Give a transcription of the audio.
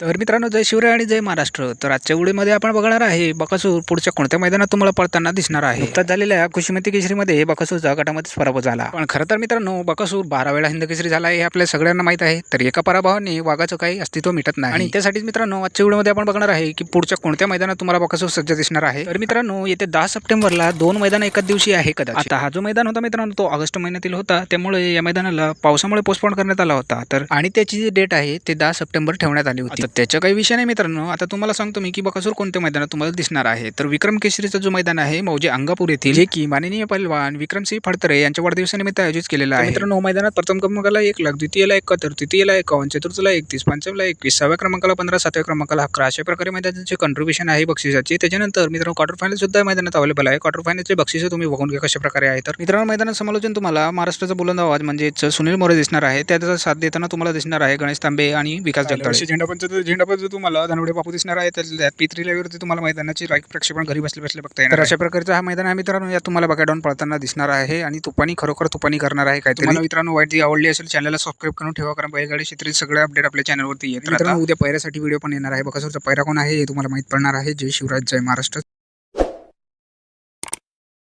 तर मित्रांनो जय शिवराय आणि जय महाराष्ट्र. तर आजच्या व्हिडिओमध्ये आपण बघणार आहे बकासूर पुढच्या कोणत्या मैदानात तुम्हाला पळताना दिसणार आहे? नुकताच झालेल्या खुशीमती केसरीमध्ये बकासूरचा गटामध्येच पराभव झाला. पण खरं तर मित्रांनो बकासूर बारा वेळा हिंद केसरी झाला हे आपल्या सगळ्यांना माहीत आहे. तर एका पराभवाने वाघाचं काही अस्तित्व मिटत नाही. आणि त्यासाठीच मित्रांनो आजच्या व्हिडिओमध्ये आपण बघणार आहे की पुढच्या कोणत्या मैदानात तुम्हाला बकासूर सज्ज दिसणार आहे. तर मित्रांनो येत्या दहा सप्टेंबरला दोन मैदान एकाच दिवशी आहे कदा आता हा जो मैदान होता मित्रांनो तो ऑगस्ट महिन्यातील होता. त्यामुळे या मैदानाला पावसामुळे पोस्टपोन करण्यात आला होता. तर आणि त्याची जी डेट आहे ते दहा सप्टेंबर ठेवण्यात आली होती. आता त्याच्या काही विषय नाही मित्रांनो. आता तुम्हाला सांगतो मी की बकासूर कोणत्या मैदानात तुम्हाला दिसणार आहे. तर विक्रम केसरीचा जो मैदान आहे मौजे अंगापूर येथील जे की माननीय पैलवान विक्रमसिंह फडतरे यांच्या वाढदिवसानिमित्त आयोजित केलेला आहे. मित्रांनो मैदानात प्रथम क्रमांकाला एक लाख द्वितीयला एकाहत्तर तृतीयला एकावन्न चतुर्थला एकतीस पंचमला एकवीस सहाव्या क्रमांकाला पंधरा सातव्या क्रमांकाला अकरा अशा प्रकारे मैदानाचे कंट्रीब्युशन आहे बक्षिसाचे. त्याच्यानंतर मित्रांनो क्वार्टर फायनल सुद्धा या मैदानात अवेलेबल आहे. क्वार्टर फायनलचे बक्षिसे तुम्ही बघून घ्या कशा प्रकारे आहे. तर मित्रांनो मैदानात समालोचन तुम्हाला महाराष्ट्राचा बुलंद आवाज म्हणजेच सुनील मोरे दिसणार आहे. त्याचा साथ देताना तुम्हाला दिसणार आहे गणेश तांबे आणि विकास जगताळे. झेंडापंच झेंडापंच तुम्हाला धनवडे बापू दिसणार आहे तर पित्री लेवरती तुम्हाला मैदानाची लाईक प्रक्षेपण घरी बसले बसले बघता तर येणार अशा प्रकारचा हा मैदान आहे मित्रांनो यात तुम्हाला बघा पळताना दिसणार आहे आणि तुपानी खरोखर तुपानी करणार आहे काहीतरी. तुम्हाला मित्रांनो वाईट आवडली असेल चॅनलला सबस्क्राईब करून ठेवा कारण बैलगाडी क्षेत्री सगळे अपडेट आपल्या चॅनलवरती येत मित्रांनो राहतात. उद्या पैऱ्यासाठी व्हिडिओ पण येणार आहे. बघा पायरा कोण आहे हे तुम्हाला माहीत पडणार आहे. जय शिवराज जय महाराष्ट्र.